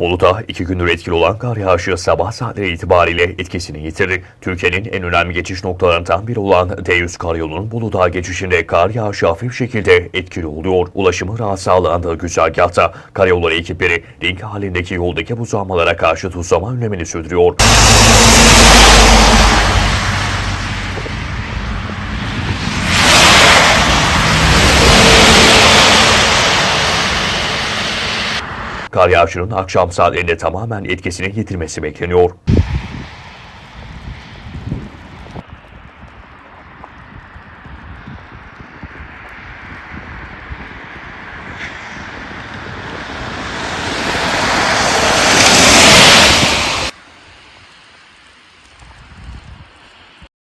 Bolu'da iki gündür etkili olan kar yağışı sabah saatleri itibariyle etkisini yitirdi. Türkiye'nin en önemli geçiş noktalarından biri olan D100 karayolunun Bolu geçişinde kar yağışı hafif şekilde etkili oluyor. Ulaşımı rahat sağlandığı güzergahta karayolları ekipleri ring halindeki yoldaki buzlanmalara karşı tuzlama önlemini sürdürüyor. Kar yağışının akşam saatlerinde tamamen etkisini yitirmesi bekleniyor.